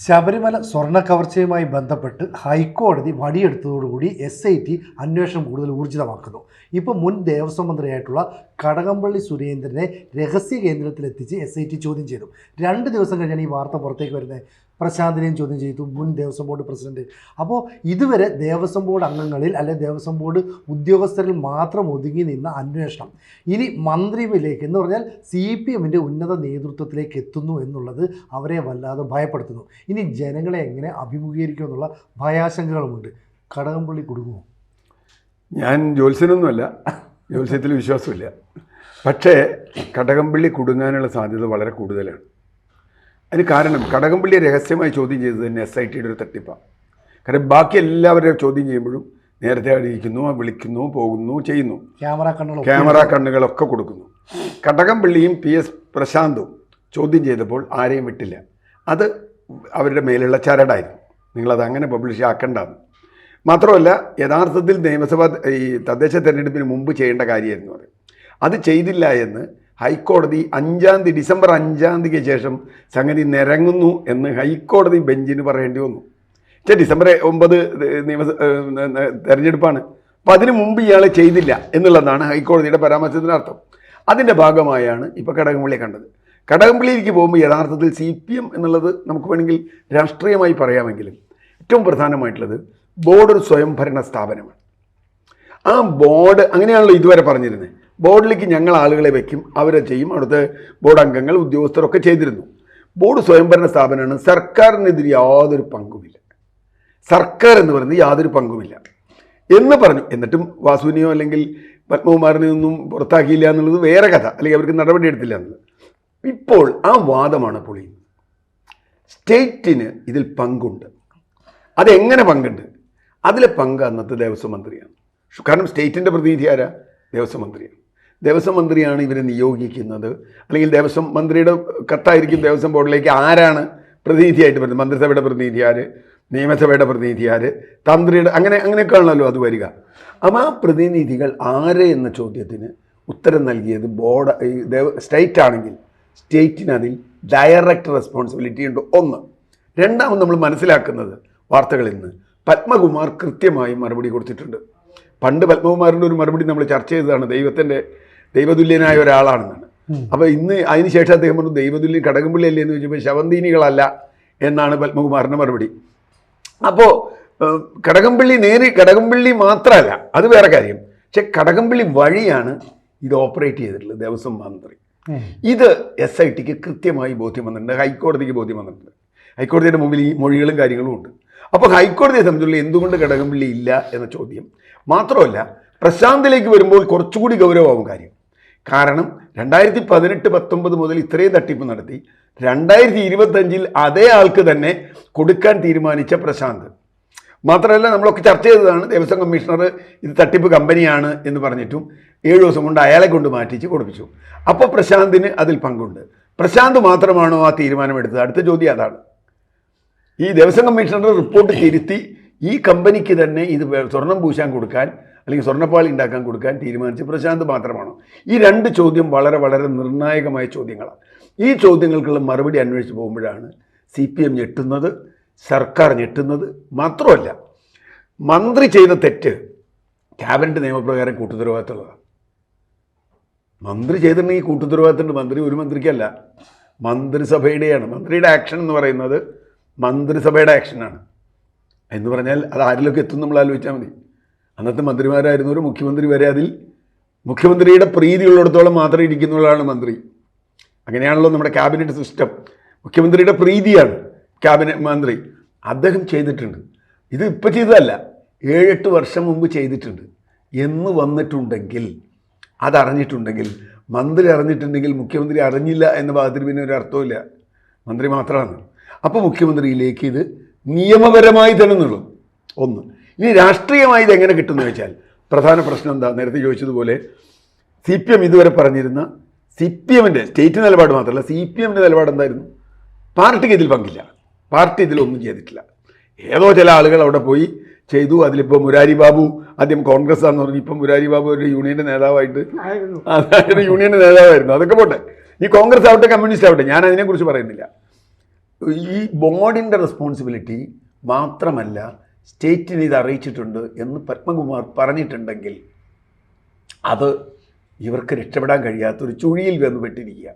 ശബരിമല സ്വർണ കവർച്ചയുമായി ബന്ധപ്പെട്ട് ഹൈക്കോടതി വടിയെടുത്തതോടുകൂടി എസ് ഐ ടി അന്വേഷണം കൂടുതൽ ഊർജിതമാക്കുന്നു. ഇപ്പോൾ മുൻ ദേവസ്വം മന്ത്രിയായിട്ടുള്ള കടകംപള്ളി സുരേന്ദ്രനെ രഹസ്യ കേന്ദ്രത്തിലെത്തിച്ച് എസ് ഐ ടി ചോദ്യം ചെയ്തു. രണ്ട് ദിവസം കഴിഞ്ഞാണ് ഈ വാർത്ത പുറത്തേക്ക് വരുന്നത്. പ്രശാന്തിനെയും ചോദ്യം ചെയ്തു. മുൻ ദേവസ്വം ബോർഡ് പ്രസിഡന്റ്. അപ്പോൾ ഇതുവരെ ദേവസ്വം ബോർഡ് അംഗങ്ങളിൽ അല്ലെ ദേവസ്വം ബോർഡ് ഉദ്യോഗസ്ഥരിൽ മാത്രം ഒതുങ്ങി നിന്ന അന്വേഷണം ഇനി മന്ത്രിയിലേക്ക് എന്ന് പറഞ്ഞാൽ സി പി എമ്മിന്റെ ഉന്നത നേതൃത്വത്തിലേക്ക് എത്തുന്നു എന്നുള്ളത് അവരെ വല്ലാതെ ഭയപ്പെടുത്തുന്നു. ഇനി ജനങ്ങളെ എങ്ങനെ അഭിമുഖീകരിക്കും എന്നുള്ള ഭയാശങ്കകളുമുണ്ട്. കടകംപള്ളി കുടുങ്ങുമോ ഞാൻ ജ്യോത്സ്യനൊന്നുമല്ല. ജ്യോത്സ്യത്തിൽ വിശ്വാസമില്ല. പക്ഷേ കടകംപള്ളി കുടുങ്ങാനുള്ള സാധ്യത വളരെ കൂടുതലാണ്. അതിന് കാരണം കടകംപള്ളിയെ രഹസ്യമായി ചോദ്യം ചെയ്തത് തന്നെ എസ് ഐ ടിയുടെ ഒരു തട്ടിപ്പാണ് കാരണം ബാക്കി എല്ലാവരെയും ചോദ്യം ചെയ്യുമ്പോഴും നേരത്തെ അറിയിക്കുന്നു വിളിക്കുന്നു പോകുന്നു ചെയ്യുന്നു. ക്യാമറ കണ്ണുകൾ ക്യാമറ കണ്ണുകളൊക്കെ കൊടുക്കുന്നു. കടകംപള്ളിയും പി എസ് പ്രശാന്തും ചോദ്യം ചെയ്തപ്പോൾ ആരെയും വിട്ടില്ല. അത് അവരുടെ മേലുള്ള ചരടായിരുന്നു. നിങ്ങളത് അങ്ങനെ പബ്ലിഷ് ആക്കണ്ടെന്ന്. മാത്രമല്ല യഥാർത്ഥത്തിൽ നിയമസഭ ഈ തദ്ദേശ തെരഞ്ഞെടുപ്പിന് മുമ്പ് ചെയ്യേണ്ട കാര്യമായിരുന്നു അത്. അത് ചെയ്തില്ല എന്ന് ഹൈക്കോടതി അഞ്ചാം തീയതി ഡിസംബർ അഞ്ചാം തീയതിക്ക് ശേഷം സംഗതി നിരങ്ങുന്നു എന്ന് ഹൈക്കോടതി ബെഞ്ചിന് പറയേണ്ടി വന്നു. പക്ഷേ ഡിസംബർ ഒമ്പത് നിയമസ തെരഞ്ഞെടുപ്പാണ്. അപ്പം അതിന് മുമ്പ് ഇയാൾ ചെയ്തില്ല എന്നുള്ളതാണ് ഹൈക്കോടതിയുടെ പരാമർശത്തിന്റെ അർത്ഥം അതിന്റെ ഭാഗമായാണ് ഇപ്പോൾ കടകംപള്ളിയെ കണ്ടത്. കടകംപള്ളിയിലേക്ക് പോകുമ്പോൾ യഥാർത്ഥത്തിൽ സി പി എം എന്നുള്ളത് നമുക്ക് വേണമെങ്കിൽ രാഷ്ട്രീയമായി പറയാമെങ്കിലും ഏറ്റവും പ്രധാനമായിട്ടുള്ളത് ബോർഡ് ഒരു സ്വയംഭരണ സ്ഥാപനമാണ്. ആ ബോർഡ് അങ്ങനെയാണല്ലോ ഇതുവരെ പറഞ്ഞിരുന്നത്. ബോർഡിലേക്ക് ഞങ്ങൾ ആളുകളെ വയ്ക്കും അവരെ ചെയ്യും. അവിടുത്തെ ബോർഡ് അംഗങ്ങൾ ഉദ്യോഗസ്ഥരൊക്കെ ചെയ്തിരുന്നു. ബോർഡ് സ്വയംഭരണ സ്ഥാപനമാണ്. സർക്കാരിനെതിരെ യാതൊരു പങ്കുമില്ല. സർക്കാർ എന്ന് പറയുന്നത് യാതൊരു പങ്കുമില്ല. എന്ന് പറഞ്ഞു. എന്നിട്ടും വാസുവിനെയോ അല്ലെങ്കിൽ പത്മകുമാറിനെ ഒന്നും പുറത്താക്കിയില്ല എന്നുള്ളത് വേറെ കഥ. അല്ലെങ്കിൽ അവർക്ക് നടപടി എടുത്തില്ല എന്നുള്ളത്. ഇപ്പോൾ ആ വാദമാണ് പൊളിയുന്നത് സ്റ്റേറ്റിന് ഇതിൽ പങ്കുണ്ട്. അതെങ്ങനെ പങ്കുണ്ട്? അതിലെ പങ്ക് അന്നത്തെ ദേവസ്വം മന്ത്രിയാണ്. കാരണം സ്റ്റേറ്റിന്റെ പ്രതിനിധി ആരാ? ദേവസ്വം മന്ത്രിയാണ്. ദേവസ്വം മന്ത്രിയാണ് ഇവരെ നിയോഗിക്കുന്നത്. അല്ലെങ്കിൽ ദേവസ്വം മന്ത്രിയുടെ കത്തായിരിക്കും ദേവസ്വം ബോർഡിലേക്ക് ആരാണ് പ്രതിനിധിയായിട്ട് വരുന്നത്? മന്ത്രിസഭയുടെ പ്രതിനിധിയാർ നിയമസഭയുടെ പ്രതിനിധിയാർ തന്ത്രിയുടെ അങ്ങനെ അങ്ങനെയൊക്കെയാണല്ലോ അത് വരിക. അപ്പം ആ പ്രതിനിധികൾ ആര് എന്ന ചോദ്യത്തിന് ഉത്തരം നൽകിയത് ബോർഡ് സ്റ്റേറ്റ് ആണെങ്കിൽ സ്റ്റേറ്റിന് അതിൽ ഡയറക്റ്റ് റെസ്പോൺസിബിലിറ്റി ഉണ്ട് ഒന്ന്. രണ്ടാമത് നമ്മൾ മനസ്സിലാക്കുന്നത് വാർത്തകളിൽ നിന്ന് പത്മകുമാർ കൃത്യമായി മറുപടി കൊടുത്തിട്ടുണ്ട്. പണ്ട് പത്മകുമാറിന്റെ ഒരു മറുപടി നമ്മൾ ചർച്ച ചെയ്തതാണ് ദൈവത്തിന്റെ ദൈവതുല്യനായ ഒരാളാണെന്നാണ്. അപ്പോൾ ഇന്ന് അതിനുശേഷം അദ്ദേഹം പറഞ്ഞു ദൈവതുല്യൻ കടകംപള്ളി അല്ലേ എന്ന് ചോദിച്ചപ്പോൾ ശവന്തീനികളല്ല എന്നാണ് പത്മകുമാറിന്റെ മറുപടി. അപ്പോൾ കടകംപള്ളി നേരി കടകംപള്ളി മാത്രമല്ല അത് വേറെ കാര്യം. പക്ഷെ കടകംപള്ളി വഴിയാണ് ഇത് ഓപ്പറേറ്റ് ചെയ്തിട്ടുള്ളത് ദേവസ്വം മന്ത്രി. ഇത് എസ് ഐ ടിക്ക് കൃത്യമായി ബോധ്യം വന്നിട്ടുണ്ട് ഹൈക്കോടതിക്ക് ബോധ്യം വന്നിട്ടുണ്ട്. ഹൈക്കോടതിയുടെ മുമ്പിൽ ഈ മൊഴികളും കാര്യങ്ങളും ഉണ്ട്. അപ്പോൾ ഹൈക്കോടതിയെ സംബന്ധിച്ചുള്ള എന്തുകൊണ്ട് കടകംപള്ളി ഇല്ല എന്ന ചോദ്യം. മാത്രമല്ല പ്രശാന്തിലേക്ക് വരുമ്പോൾ കുറച്ചുകൂടി ഗൗരവമാകും കാര്യം. കാരണം രണ്ടായിരത്തി പതിനെട്ട് പത്തൊമ്പത് മുതൽ ഇത്രയും തട്ടിപ്പ് നടത്തി രണ്ടായിരത്തി ഇരുപത്തഞ്ചിൽ അതേ ആൾക്ക് തന്നെ കൊടുക്കാൻ തീരുമാനിച്ച പ്രശാന്ത്. മാത്രമല്ല നമ്മളൊക്കെ ചർച്ച ചെയ്തതാണ് ദേവസ്വം കമ്മീഷണർ ഇത് തട്ടിപ്പ് കമ്പനിയാണ് എന്ന് പറഞ്ഞിട്ടും ഏഴു ദിവസം കൊണ്ട് അയാളെ കൊണ്ട് മാറ്റിച്ച് കൊടുപ്പിച്ചു. അപ്പോൾ പ്രശാന്തിന് അതിൽ പങ്കുണ്ട്. പ്രശാന്ത് മാത്രമാണോ ആ തീരുമാനമെടുത്തത്? അടുത്ത ചോദ്യം അതാണ്. ഈ ദേവസ്വം കമ്മീഷണറുടെ റിപ്പോർട്ട് തിരുത്തി ഈ കമ്പനിക്ക് തന്നെ ഇത് സ്വർണം പൂശാൻ കൊടുക്കാൻ അല്ലെങ്കിൽ സ്വർണപ്പാളി ഉണ്ടാക്കാൻ കൊടുക്കാൻ തീരുമാനിച്ച പ്രശാന്ത് മാത്രമാണോ? ഈ രണ്ട് ചോദ്യം വളരെ വളരെ നിർണായകമായ ചോദ്യങ്ങളാണ്. ഈ ചോദ്യങ്ങൾക്കുള്ള മറുപടി അന്വേഷിച്ച് പോകുമ്പോഴാണ് സി പി എം ഞെട്ടുന്നത് സർക്കാർ ഞെട്ടുന്നത് മാത്രമല്ല മന്ത്രി ചെയ്ത തെറ്റ് ക്യാബിനറ്റ് നിയമപ്രകാരം കൂട്ടുത്തരവാദിത്തമുള്ളതാണ് മന്ത്രി ചെയ്തിട്ടുണ്ടെങ്കിൽ കൂട്ടുത്തരവാദിത്തമുണ്ട് മന്ത്രി ഒരു മന്ത്രിക്കല്ല. മന്ത്രിസഭയുടെയാണ് മന്ത്രിയുടെ ആക്ഷൻ എന്ന് പറയുന്നത് മന്ത്രിസഭയുടെ ആക്ഷനാണ് എന്ന് പറഞ്ഞാൽ അത് ആരിലൊക്കെ എത്തും നമ്മൾ ആലോചിച്ചാൽ മതി. അന്നത്തെ മന്ത്രിമാരായിരുന്നവർ മുഖ്യമന്ത്രി വരെ അതിൽ മുഖ്യമന്ത്രിയുടെ പ്രീതിയുള്ളിടത്തോളം മാത്രമേ ഇരിക്കുന്നവരാണ് മന്ത്രി. അങ്ങനെയാണല്ലോ നമ്മുടെ ക്യാബിനറ്റ് സിസ്റ്റം. മുഖ്യമന്ത്രിയുടെ പ്രീതിയാണ് ക്യാബിനറ്റ് മന്ത്രി. അദ്ദേഹം ചെയ്തിട്ടുണ്ട്. ഇത് ഇപ്പോൾ ചെയ്തതല്ല. ഏഴെട്ട് വർഷം മുമ്പ് ചെയ്തിട്ടുണ്ട്. എന്ന് വന്നിട്ടുണ്ടെങ്കിൽ അതറിഞ്ഞിട്ടുണ്ടെങ്കിൽ മന്ത്രി അറിഞ്ഞിട്ടുണ്ടെങ്കിൽ മുഖ്യമന്ത്രി അറിഞ്ഞില്ല എന്ന ഭാഗത്തിന് പിന്നെ ഒരു അർത്ഥമില്ല മന്ത്രി മാത്രമാണ്. അപ്പോൾ മുഖ്യമന്ത്രിയിലേക്ക് ഇത് നിയമപരമായി തന്നെ നീളും. ഒന്ന്. ഇനി രാഷ്ട്രീയമായി ഇതെങ്ങനെ എങ്ങനെ കിട്ടുമെന്ന് വെച്ചാൽ പ്രധാന പ്രശ്നം എന്താ? നേരത്തെ ചോദിച്ചതുപോലെ സി പി എം ഇതുവരെ പറഞ്ഞിരുന്ന സി പി എമ്മിന്റെ സ്റ്റേറ്റ് നിലപാട് മാത്രമല്ല സി പി എമ്മിന്റെ നിലപാട് എന്തായിരുന്നു? പാർട്ടിക്ക് ഇതിൽ പങ്കില്ല. പാർട്ടി ഇതിലൊന്നും ചെയ്തിട്ടില്ല. ഏതോ ചില ആളുകൾ അവിടെ പോയി ചെയ്തു. അതിലിപ്പോൾ മുരാരി ബാബു ആദ്യം കോൺഗ്രസ് ആണെന്ന് പറഞ്ഞു. ഇപ്പം മുരാരി ബാബു ഒരു യൂണിയന്റെ നേതാവായിട്ട് അതായത് യൂണിയന്റെ നേതാവായിരുന്നു. അതൊക്കെ പോട്ടെ. ഈ കോൺഗ്രസ് ആവട്ടെ കമ്മ്യൂണിസ്റ്റ് ആവട്ടെ ഞാൻ അതിനെക്കുറിച്ച് പറയുന്നില്ല. ഈ ബോർഡിന്റെ റെസ്പോൺസിബിലിറ്റി മാത്രമല്ല സ്റ്റേറ്റിനെ ഇത് അറിയിച്ചിട്ടുണ്ട് എന്ന് പത്മകുമാർ പറഞ്ഞിട്ടുണ്ടെങ്കിൽ അത് ഇവർക്ക് രക്ഷപ്പെടാൻ കഴിയാത്ത ഒരു ചുഴിയിൽ വന്ന് പെട്ടിരിക്കുക.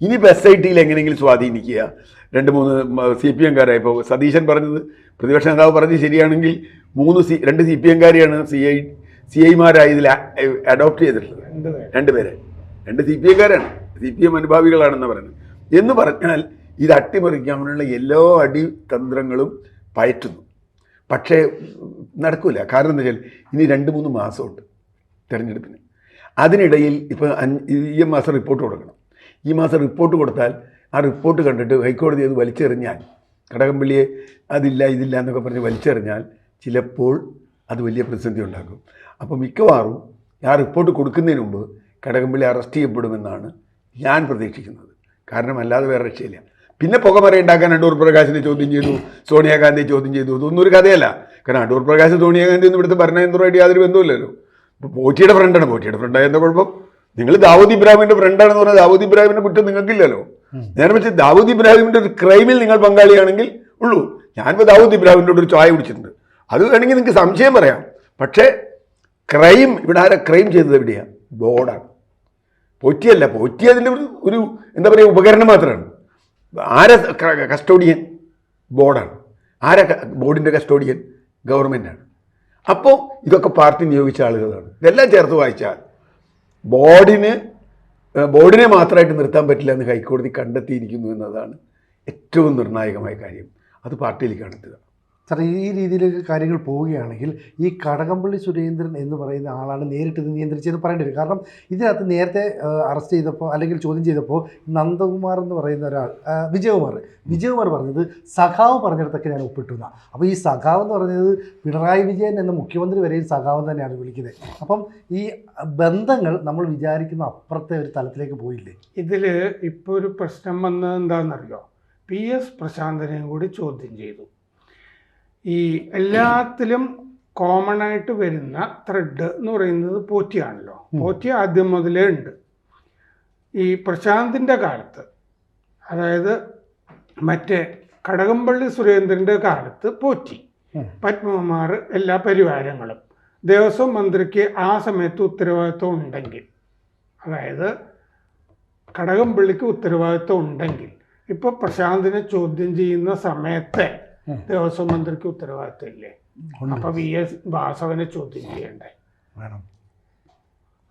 ഇനിയിപ്പോൾ എസ് ഐ ടിയിൽ എങ്ങനെയെങ്കിലും സ്വാധീനിക്കുക. രണ്ട് മൂന്ന് സി പി എംകാരായി. ഇപ്പോൾ സതീശൻ പറഞ്ഞത് പ്രതിപക്ഷ നേതാവ് പറഞ്ഞത് ശരിയാണെങ്കിൽ മൂന്ന് സി രണ്ട് സി പി എംകാരെയാണ് സി ഐ സി ഐമാരായി ഇതിൽ അഡോപ്റ്റ് ചെയ്തിട്ടുള്ളത്. രണ്ട് പേരെ. രണ്ട് സി പി എംകാരാണ്. സി പി എം അനുഭാവികളാണെന്ന് പറയുന്നത്. എന്ന് പറഞ്ഞാൽ ഇത് അട്ടിമറിക്കാനുള്ള എല്ലാ അടിതന്ത്രങ്ങളും പയറ്റുന്നു. പക്ഷേ നടക്കില്ല കാരണം എന്താ വെച്ചാൽ ഇനി രണ്ട് മൂന്ന് മാസമുണ്ട് തിരഞ്ഞെടുപ്പിന്. അതിനിടയിൽ ഇപ്പോൾ ഈ മാസം റിപ്പോർട്ട് കൊടുക്കണം. ഈ മാസം റിപ്പോർട്ട് കൊടുത്താൽ ആ റിപ്പോർട്ട് കണ്ടിട്ട് ഹൈക്കോടതി അത് വലിച്ചെറിഞ്ഞാൽ കടകംപള്ളിയെ അതില്ല ഇതില്ല എന്നൊക്കെ പറഞ്ഞ് വലിച്ചെറിഞ്ഞാൽ ചിലപ്പോൾ അത് വലിയ പ്രതിസന്ധി ഉണ്ടാക്കും അപ്പോൾ മിക്കവാറും ആ റിപ്പോർട്ട് കൊടുക്കുന്നതിന് മുമ്പ് കടകംപള്ളി അറസ്റ്റ് ചെയ്യപ്പെടുമെന്നാണ് ഞാൻ പ്രതീക്ഷിക്കുന്നത്. കാരണം അല്ലാതെ വേറെ രക്ഷയില്ല. പിന്നെ പുകമറ ഉണ്ടാക്കാൻ അടൂർ പ്രകാശിനെ ചോദ്യം ചെയ്തു സോണിയാഗാന്ധി ചോദ്യം ചെയ്തു. ഇതൊന്നും ഒരു കഥയല്ല. കാരണം അടൂർ പ്രകാശ് സോണിയാഗാന്ധി ഒന്നും ഇവിടുത്തെ ഭരണയന്ത്രമായിട്ട് യാതൊരു ബന്ധമില്ലല്ലോ ഇപ്പോൾ പോറ്റിയുടെ ഫ്രണ്ടാണ്. പോറ്റിയുടെ ഫ്രണ്ടായ എന്താ കുഴപ്പം നിങ്ങൾ ദാവൂദ് ഇബ്രാഹിമിന്റെ ഫ്രണ്ടാണെന്ന് പറഞ്ഞാൽ ദാവൂദ് ഇബ്രാഹിമിന്റെ കുറ്റം നിങ്ങൾക്കില്ലല്ലോ. നേരെ വെച്ച് ദാവൂദ് ഇബ്രാഹിമിന്റെ ഒരു ക്രൈമിൽ നിങ്ങൾ പങ്കാളിയാണെങ്കിൽ ഉള്ളൂ. ഞാനിപ്പോൾ ദാവൂദ് ഇബ്രാഹിമിന്റെ ഒരു ചായ കുടിച്ചിട്ടുണ്ട്. അത് വേണമെങ്കിൽ നിങ്ങൾക്ക് സംശയം പറയാം. പക്ഷേ ക്രൈം ഇവിടെ ആരാ ക്രൈം ചെയ്തത് എവിടെയാണ് ബോർഡാണ്. പോറ്റിയല്ല പോറ്റി അതിന്റെ ഒരു ഒരു എന്താ പറയുക ഉപകരണം മാത്രമാണ്. ആരെ കസ്റ്റോഡിയൻ ബോർഡാണ്. ആരെ ബോർഡിന്റെ കസ്റ്റോഡിയൻ ഗവൺമെന്റാണ് അപ്പോൾ ഇതൊക്കെ പാർട്ടി നിയോഗിച്ച ആളുകളാണ്. ഇതെല്ലാം ചേർത്ത് വായിച്ചാൽ ബോർഡിന് ബോർഡിനെ മാത്രമായിട്ട് നിർത്താൻ പറ്റില്ല എന്ന് ഹൈക്കോടതി കണ്ടെത്തിയിരിക്കുന്നു എന്നതാണ് ഏറ്റവും നിർണായകമായ കാര്യം. അത് പാർട്ടിയിലേക്ക് എത്തുക സാർ ഈ രീതിയിലേക്ക് കാര്യങ്ങൾ പോവുകയാണെങ്കിൽ ഈ കടകംപള്ളി സുരേന്ദ്രൻ എന്ന് പറയുന്ന ആളാണ് നേരിട്ട് ഇത് നിയന്ത്രിച്ചതെന്ന് പറയേണ്ടി വരും. കാരണം ഇതിനകത്ത് നേരത്തെ അറസ്റ്റ് ചെയ്തപ്പോൾ അല്ലെങ്കിൽ ചോദ്യം ചെയ്തപ്പോൾ നന്ദകുമാർ എന്ന് പറയുന്ന ഒരാൾ വിജയകുമാർ വിജയകുമാർ പറഞ്ഞത് സഖാവ് പറഞ്ഞിടത്തൊക്കെ ഞാൻ ഒപ്പിട്ടു എന്നാ. അപ്പോൾ ഈ സഖാവ് എന്ന് പറഞ്ഞത് പിണറായി വിജയൻ എന്ന മുഖ്യമന്ത്രി വരെയും സഖാവ് തന്നെയാണ് വിളിക്കുന്നത്. അപ്പം ഈ ബന്ധങ്ങൾ നമ്മൾ വിചാരിക്കുന്ന അപ്പുറത്തെ ഒരു തലത്തിലേക്ക് പോയില്ലേ? ഇതിൽ ഇപ്പോൾ ഒരു പ്രശ്നം വന്നത് എന്താണെന്നറിയോ? പി എസ് പ്രശാന്തനെയും കൂടി ചോദ്യം ചെയ്തു. ഈ എല്ലാത്തിലും കോമൺ ആയിട്ട് വരുന്ന ത്രെഡ് എന്ന് പറയുന്നത് പോറ്റിയാണല്ലോ. പോറ്റി ആദ്യം മുതലേ ഉണ്ട്. ഈ പ്രശാന്തിന്റെ കാലത്ത് അതായത് മറ്റേ കടകംപള്ളി സുരേന്ദ്രന്റെ കാലത്ത് പോറ്റി. പത്മമാർ പത്മകുമാർ എല്ലാ പരിവാരങ്ങളും. ദേവസ്വം മന്ത്രിക്ക് ആ സമയത്ത് ഉത്തരവാദിത്വം ഉണ്ടെങ്കിൽ അതായത് കടകംപള്ളിക്ക് ഉത്തരവാദിത്വം ഉണ്ടെങ്കിൽ ഇപ്പോൾ പ്രശാന്തിനെ ചോദ്യം ചെയ്യുന്ന സമയത്ത്. ദേവസ്വം മന്ത്രിക്ക് ഉത്തരവാദിത്വം ഇല്ലേ. അപ്പൊ വി എസ് വാസവനെ ചോദ്യം ചെയ്യണ്ടേ? വേണം.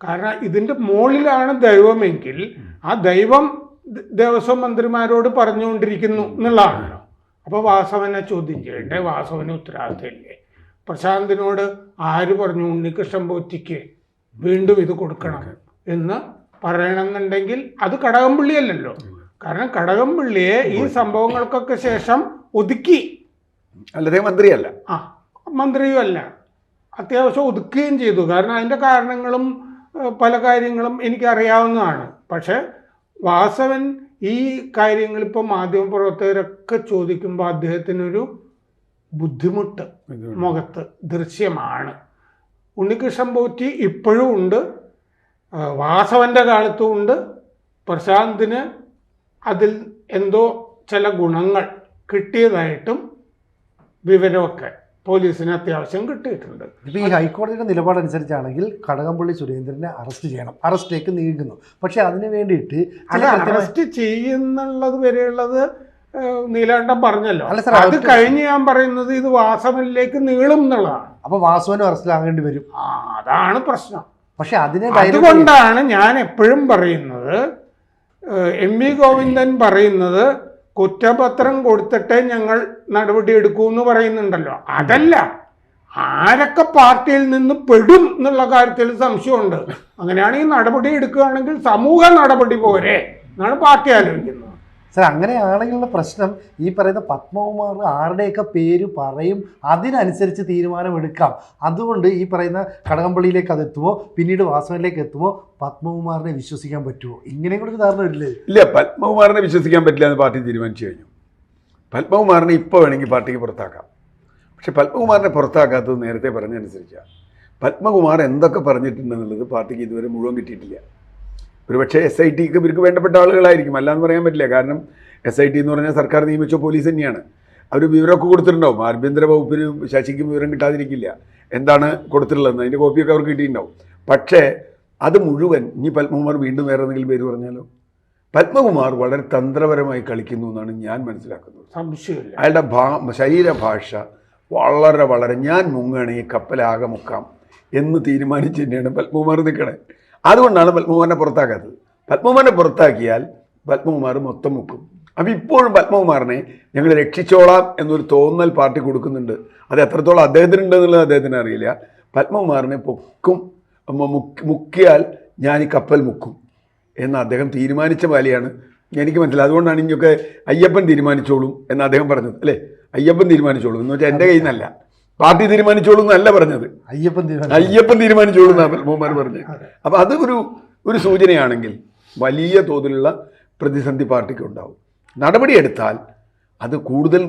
കാരണം ഇതിന്റെ മുകളിലാണ് ദൈവമെങ്കിൽ ആ ദൈവം ദേവസ്വം മന്ത്രിമാരോട് പറഞ്ഞുകൊണ്ടിരിക്കുന്നു എന്നുള്ളതാണല്ലോ. അപ്പൊ വാസവനെ ചോദ്യം ചെയ്യണ്ടേ? വാസവന് ഉത്തരവാദിത്തമില്ലേ? പ്രശാന്തിനോട് ആര് പറഞ്ഞു ഉണ്ണികൃഷ്ണൻ പോറ്റിക്ക് വീണ്ടും ഇത് കൊടുക്കണം എന്ന് പറയണമെന്നുണ്ടെങ്കിൽ അത് കടകംപള്ളിയല്ലല്ലോ. കാരണം കടകംപള്ളിയെ ഈ സംഭവങ്ങൾക്കൊക്കെ ശേഷം ഒതുക്കി. അല്ലാതെ മന്ത്രിയല്ല. ആ മന്ത്രിയും അല്ല. അത്യാവശ്യം ഒതുക്കുകയും ചെയ്തു. കാരണം അതിന്റെ കാരണങ്ങളും പല കാര്യങ്ങളും എനിക്കറിയാവുന്നതാണ്. പക്ഷേ വാസവൻ ഈ കാര്യങ്ങൾ ഇപ്പോൾ മാധ്യമപ്രവർത്തകരൊക്കെ ചോദിക്കുമ്പോൾ അദ്ദേഹത്തിനൊരു ബുദ്ധിമുട്ട് മുഖത്ത് ദൃശ്യമാണ്. ഉണ്ണികൃഷ്ണൻ പോറ്റി ഇപ്പോഴും ഉണ്ട്. വാസവന്റെ വാസവന്റെ കാലത്തും ഉണ്ട്. പ്രശാന്തിന് അതിൽ എന്തോ ചില ഗുണങ്ങൾ കിട്ടിയതായിട്ടും വിവരമൊക്കെ പോലീസിന് അത്യാവശ്യം കിട്ടിയിട്ടുണ്ട്. ഇപ്പോൾ ഈ ഹൈക്കോടതിയുടെ നിലപാടനുസരിച്ചാണെങ്കിൽ കടകംപള്ളി സുരേന്ദ്രനെ അറസ്റ്റ് ചെയ്യണം. അറസ്റ്റിലേക്ക് നീങ്ങുന്നു. പക്ഷേ അതിന് വേണ്ടിയിട്ട് അല്ല അറസ്റ്റ് ചെയ്യുന്നുള്ളത് വരെയുള്ളത് നീലാണ്ടം പറഞ്ഞല്ലോ. അല്ല സാർ, അത് കഴിഞ്ഞ് ഞാൻ പറയുന്നത് ഇത് വാസവനിലേക്ക് നീളും എന്നുള്ളതാണ്. അപ്പൊ വാസവനും അറസ്റ്റിലാകേണ്ടി വരും. അതാണ് പ്രശ്നം. പക്ഷെ അതിനെ അതുകൊണ്ടാണ് ഞാൻ എപ്പോഴും പറയുന്നത് എം വി ഗോവിന്ദൻ പറയുന്നത് കുറ്റപത്രം കൊടുത്തിട്ടേ ഞങ്ങൾ നടപടിയെടുക്കൂ എന്ന് പറയുന്നുണ്ടല്ലോ. അതല്ല ആരൊക്കെ പാർട്ടിയിൽ നിന്ന് പെടും എന്നുള്ള കാര്യത്തിൽ സംശയമുണ്ട്. അങ്ങനെയാണെങ്കിൽ നടപടി എടുക്കുകയാണെങ്കിൽ സമൂഹ നടപടി പോരെ. എന്നാണ് പാർട്ടി ആലോചിക്കുന്നത്. സാർ അങ്ങനെയാണെങ്കിലുള്ള പ്രശ്നം ഈ പറയുന്ന പത്മകുമാർ ആരുടെയൊക്കെ പേര് പറയും അതിനനുസരിച്ച് തീരുമാനമെടുക്കാം. അതുകൊണ്ട് ഈ പറയുന്ന കടകംപള്ളിയിലേക്ക് അത് എത്തുമോ പിന്നീട് വാസവനിലേക്ക് എത്തുമോ പത്മകുമാറിനെ വിശ്വസിക്കാൻ പറ്റുമോ? ഇങ്ങനെയും കൂടി ഒരു ധാരണ ഇല്ലേ? ഇല്ല പത്മകുമാറിനെ വിശ്വസിക്കാൻ പറ്റില്ല എന്ന് പാർട്ടി തീരുമാനിച്ചു കഴിഞ്ഞു. പത്മകുമാറിനെ ഇപ്പോൾ വേണമെങ്കിൽ പാർട്ടിക്ക് പുറത്താക്കാം. പക്ഷെ പത്മകുമാറിനെ പുറത്താക്കാത്തത് നേരത്തെ പറഞ്ഞതനുസരിച്ചാണ് പത്മകുമാർ എന്തൊക്കെ പറഞ്ഞിട്ടുണ്ടെന്നുള്ളത് പാർട്ടിക്ക് ഇതുവരെ മുഴുവൻ കിട്ടിയിട്ടില്ല. ഒരുപക്ഷെ എസ് ഐ ടിക്ക് ഇവർക്ക് വേണ്ടപ്പെട്ട ആളുകളായിരിക്കും. അല്ലാന്ന് പറയാൻ പറ്റില്ല. കാരണം എസ് ഐ ടി എന്ന് പറഞ്ഞാൽ സർക്കാർ നിയമിച്ച പോലീസ് തന്നെയാണ്. അവർ വിവരമൊക്കെ കൊടുത്തിട്ടുണ്ടാവും. ആഭ്യന്തര വകുപ്പിന് ശശിക്കും വിവരം കിട്ടാതിരിക്കില്ല. എന്താണ് കൊടുത്തിട്ടുള്ളതെന്ന് അതിന്റെ കോപ്പിയൊക്കെ അവർക്ക് കിട്ടിയിട്ടുണ്ടാവും. പക്ഷേ അത് മുഴുവൻ ഇനി പത്മകുമാർ വീണ്ടും വേറെ എന്തെങ്കിലും പേര് പറഞ്ഞാലോ? പത്മകുമാർ വളരെ തന്ത്രപരമായി കളിക്കുന്നു എന്നാണ് ഞാൻ മനസ്സിലാക്കുന്നത്. സംശയമില്ല. അയാളുടെ ഭാ ശരീരഭാഷ വളരെ വളരെ ഞാൻ മുങ്ങണേ കപ്പലാകെ മുക്കാം എന്ന് തീരുമാനിച്ചു തന്നെയാണ് പത്മകുമാർ നിൽക്കണേ. അതുകൊണ്ടാണ് പത്മകുമാറിനെ പുറത്താക്കാത്തത്. പത്മകുമാറിനെ പുറത്താക്കിയാൽ പത്മകുമാർ മൊത്തം മുക്കും. അപ്പം ഇപ്പോഴും പത്മകുമാറിനെ ഞങ്ങൾ രക്ഷിച്ചോളാം എന്നൊരു തോന്നൽ പാർട്ടി കൊടുക്കുന്നുണ്ട്. അത് എത്രത്തോളം അദ്ദേഹത്തിനുണ്ട് എന്നുള്ളത് അദ്ദേഹത്തിന് അറിയില്ല. പത്മകുമാറിനെ പൊക്കും. മുക്കിയാൽ ഞാൻ ഈ കപ്പൽ മുക്കും എന്ന് അദ്ദേഹം തീരുമാനിച്ച വാലിയാണ് എനിക്ക് മനസ്സിലായി. അതുകൊണ്ടാണ് ഇനിയൊക്കെ അയ്യപ്പൻ തീരുമാനിച്ചോളും എന്ന് അദ്ദേഹം പറഞ്ഞത്. അല്ലേ? അയ്യപ്പൻ തീരുമാനിച്ചോളും. എന്ന് വെച്ചാൽ എന്റെ കയ്യിൽ നിന്നല്ല. പാർട്ടി തീരുമാനിച്ചോളൂ എന്നല്ല പറഞ്ഞത്. അയ്യപ്പൻ തീരുമാനം അയ്യപ്പൻ തീരുമാനിച്ചോളൂ എന്നാണ് മോഹൻമാർ പറഞ്ഞത്. അപ്പൊ അപ്പോൾ അത് ഒരു ഒരു സൂചനയാണെങ്കിൽ വലിയ തോതിലുള്ള പ്രതിസന്ധി പാർട്ടിക്ക് ഉണ്ടാവും നടപടിയെടുത്താൽ അത് കൂടുതൽ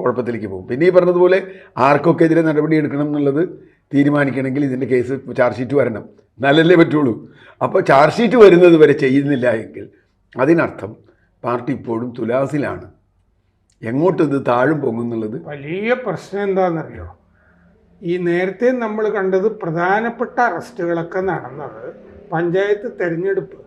കുഴപ്പത്തിലേക്ക് പോകും. പിന്നെ ഈ പറഞ്ഞതുപോലെ ആർക്കൊക്കെ എതിരെ നടപടി എടുക്കണം എന്നുള്ളത് തീരുമാനിക്കണമെങ്കിൽ ഇതിന്റെ കേസ് ചാർജ് ഷീറ്റ് വരണം. എന്നാലല്ലേ പറ്റുള്ളൂ. അപ്പോൾ ചാർജ് ഷീറ്റ് വരുന്നത് വരെ ചെയ്യുന്നില്ല എങ്കിൽ അതിനർത്ഥം പാർട്ടി ഇപ്പോഴും തുലാസിലാണ്. എങ്ങോട്ട് ഇത് താഴും പൊങ്ങുന്നുള്ളത് വലിയ പ്രശ്നം എന്താണെന്നറിയോ? ഈ നേരത്തെ നമ്മൾ കണ്ടത് പ്രധാനപ്പെട്ട അറസ്റ്റുകളൊക്കെ നടന്നത് പഞ്ചായത്ത് തെരഞ്ഞെടുപ്പ്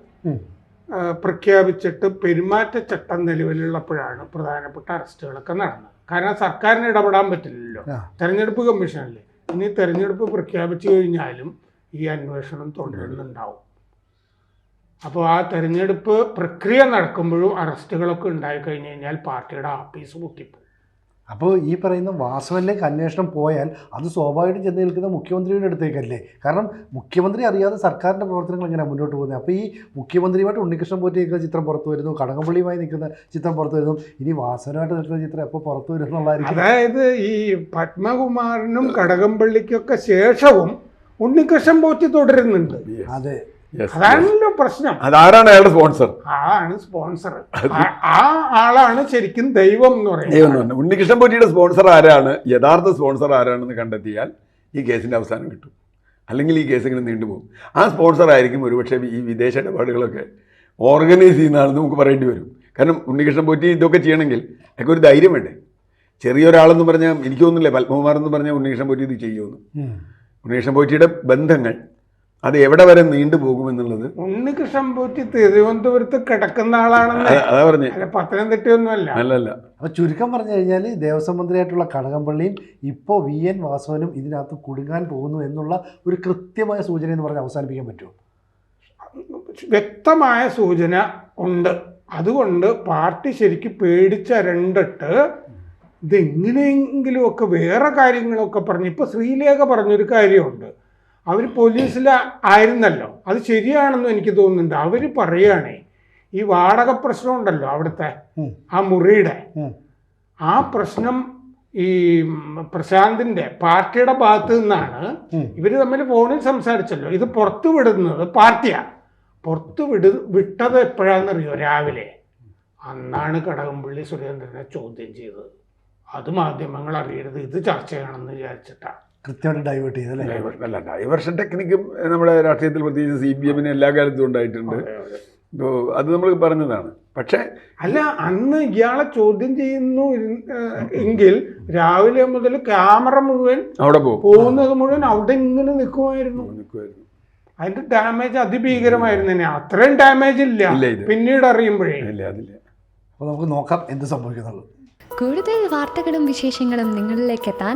പ്രഖ്യാപിച്ചിട്ട് പെരുമാറ്റച്ചട്ടം നിലവിലുള്ളപ്പോഴാണ് പ്രധാനപ്പെട്ട അറസ്റ്റുകളൊക്കെ നടന്നത്. കാരണം സർക്കാരിന് ഇടപെടാൻ പറ്റില്ലല്ലോ. തെരഞ്ഞെടുപ്പ് കമ്മീഷനല്ലേ? ഇനി തെരഞ്ഞെടുപ്പ് പ്രഖ്യാപിച്ചു കഴിഞ്ഞാലും ഈ അന്വേഷണം തുടരുന്നുണ്ടാവും. അപ്പോൾ ആ തെരഞ്ഞെടുപ്പ് പ്രക്രിയ നടക്കുമ്പോഴും അറസ്റ്റുകളൊക്കെ ഉണ്ടായി കഴിഞ്ഞു കഴിഞ്ഞാൽ പാർട്ടിയുടെ ആഫീസ് പൊട്ടിപ്പോകും അപ്പോൾ ഈ പറയുന്ന വാസവനിലേക്ക് അന്വേഷണം പോയാൽ അത് സ്വാഭാവികമായിട്ടും ചെന്ന് നിൽക്കുന്ന മുഖ്യമന്ത്രിയുടെ അടുത്തേക്കല്ലേ? കാരണം മുഖ്യമന്ത്രി അറിയാതെ സർക്കാരിന്റെ പ്രവർത്തനങ്ങൾ എങ്ങനെയാണ് മുന്നോട്ട് പോകുന്നത്? അപ്പോൾ ഈ മുഖ്യമന്ത്രിയുമായിട്ട് ഉണ്ണികൃഷ്ണൻ പോറ്റി നിൽക്കുന്ന ചിത്രം പുറത്തു വരുന്നു കടകംപള്ളിയുമായി നിൽക്കുന്ന ചിത്രം പുറത്തു വരുന്നു. ഇനി വാസനായിട്ട് നിൽക്കുന്ന ചിത്രം എപ്പോൾ പുറത്തു വരും എന്നുള്ളതായിരിക്കും. അതായത് ഈ പത്മകുമാറിനും കടകംപള്ളിക്കൊക്കെ ശേഷവും ഉണ്ണികൃഷ്ണൻ പോറ്റി തുടരുന്നുണ്ട്. അതെ. അതാണല്ലോ പ്രശ്നം. അതാരാണ് അയാളുടെ സ്പോൺസർ ആണ് സ്പോൺസർ ആ ആളാണ് ശരിക്കും ദൈവം എന്ന് പറയുന്നത്. ഉണ്ണികൃഷ്ണൻ പൊറ്റിയുടെ സ്പോൺസർ ആരാണ്? യഥാർത്ഥ സ്പോൺസർ ആരാണെന്ന് കണ്ടെത്തിയാൽ ഈ കേസിന്റെ അവസാനം കിട്ടും. അല്ലെങ്കിൽ ഈ കേസ് ഇങ്ങനെ നീണ്ടുപോകും ആ സ്പോൺസർ ആയിരിക്കും ഒരുപക്ഷെ ഈ വിദേശ ഇടപാടുകളൊക്കെ ഓർഗനൈസ് ചെയ്യുന്നതാണെന്ന് നമുക്ക് പറയേണ്ടി വരും. കാരണം ഉണ്ണികൃഷ്ണൻ പോറ്റി ഇതൊക്കെ ചെയ്യണമെങ്കിൽ അതൊക്കെ ഒരു ധൈര്യം വേണ്ടേ? ചെറിയൊരാളെന്ന് പറഞ്ഞാൽ എനിക്കൊന്നുമില്ല പത്മകുമാർ എന്ന് പറഞ്ഞാൽ ഉണ്ണികൃഷ്ണൻ പോറ്റി ഇത് ചെയ്യുമെന്ന്. ഉണ്ണികൃഷ്ണൻ പോറ്റിയുടെ ബന്ധങ്ങൾ അത് എവിടെ വരെ നീണ്ടുപോകുമെന്നുള്ളത് ഉണ്ണികൃഷ്ണൻ പോറ്റി തിരുവനന്തപുരത്ത് കിടക്കുന്ന ആളാണെന്ന്. അതാ- പറഞ്ഞു. പത്തനംതിട്ടയൊന്നും അല്ല പത്തനംതിട്ടയൊന്നുമല്ല. അല്ലല്ല. അപ്പോൾ ചുരുക്കം പറഞ്ഞു കഴിഞ്ഞാൽ ദേവസ്വം മന്ത്രിയായിട്ടുള്ള കടകംപള്ളിയും ഇപ്പോൾ വി എൻ വാസവനും ഇതിനകത്ത് കുടുങ്ങാൻ പോകുന്നു എന്നുള്ള ഒരു കൃത്യമായ സൂചന എന്ന് പറഞ്ഞ് അവസാനിപ്പിക്കാൻ പറ്റുമോ? വ്യക്തമായ സൂചന ഉണ്ട്. അതുകൊണ്ട് പാർട്ടി ശരിക്കും പേടിച്ചരണ്ടിട്ട് ഇതെങ്ങനെയെങ്കിലുമൊക്കെ വേറെ കാര്യങ്ങളൊക്കെ പറഞ്ഞ് ഇപ്പോൾ ശ്രീലേഖ പറഞ്ഞൊരു കാര്യമുണ്ട്. അവർ പോലീസിൽ ആയിരുന്നല്ലോ അത് ശരിയാണെന്ന് എനിക്ക് തോന്നുന്നുണ്ട്. അവർ പറയുകയാണേ ഈ വാടക പ്രശ്നം ഉണ്ടല്ലോ അവിടുത്തെ ആ മുറിയുടെ. ആ പ്രശ്നം ഈ പ്രശാന്തിന്റെ പാർട്ടിയുടെ ഭാഗത്ത് നിന്നാണ് ഇവർ തമ്മിൽ ഫോണിൽ സംസാരിച്ചല്ലോ. ഇത് പുറത്തു വിടുന്നത് പാർട്ടിയാ പുറത്തു വിട വിട്ടത് എപ്പോഴാണെന്നറിയോ? രാവിലെ. അന്നാണ് കടകംപള്ളി സുരേന്ദ്രനെ ചോദ്യം ചെയ്തത്. അത് മാധ്യമങ്ങൾ അറിയരുത്. ഇത് ചർച്ചയാണെന്ന് വിചാരിച്ചിട്ടാണ്. കൃത്യമായിട്ട് ഡൈവേർട്ട് ചെയ്തല്ലേ അല്ലേ? അല്ല ഡൈവേർഷൻ ടെക്നിക്കും നമ്മുടെ രാഷ്ട്രീയത്തിൽ പ്രത്യേകിച്ച് സി പി എമ്മിന് എല്ലാ കാലത്തും ഉണ്ടായിട്ടുണ്ട്. ഇപ്പോൾ അത്. നമ്മൾ പറഞ്ഞതാണ്. പക്ഷേ അല്ല അന്ന് ഇയാളെ ചോദ്യം ചെയ്യുന്നു എങ്കിൽ രാവിലെ മുതൽ ക്യാമറ മുഴുവൻ അവിടെ പോകും. പോകുന്നത് മുഴുവൻ അവിടെ ഇങ്ങനെ നിൽക്കുമായിരുന്നു. നിൽക്കുമായിരുന്നു. അതിന്റെ ഡാമേജ് അതിഭീകരമായിരുന്നു തന്നെ അത്രയും ഡാമേജ് ഇല്ല. ഇല്ല പിന്നീട് അറിയുമ്പോഴേ. ഇല്ല അതില്ല. അപ്പോൾ നമുക്ക് നോക്കാം എന്ത് സംഭവിക്കുന്നുള്ളൂ കൂടുതൽ വാർത്തകളും വിശേഷങ്ങളും നിങ്ങളിലേക്ക് എത്താൻ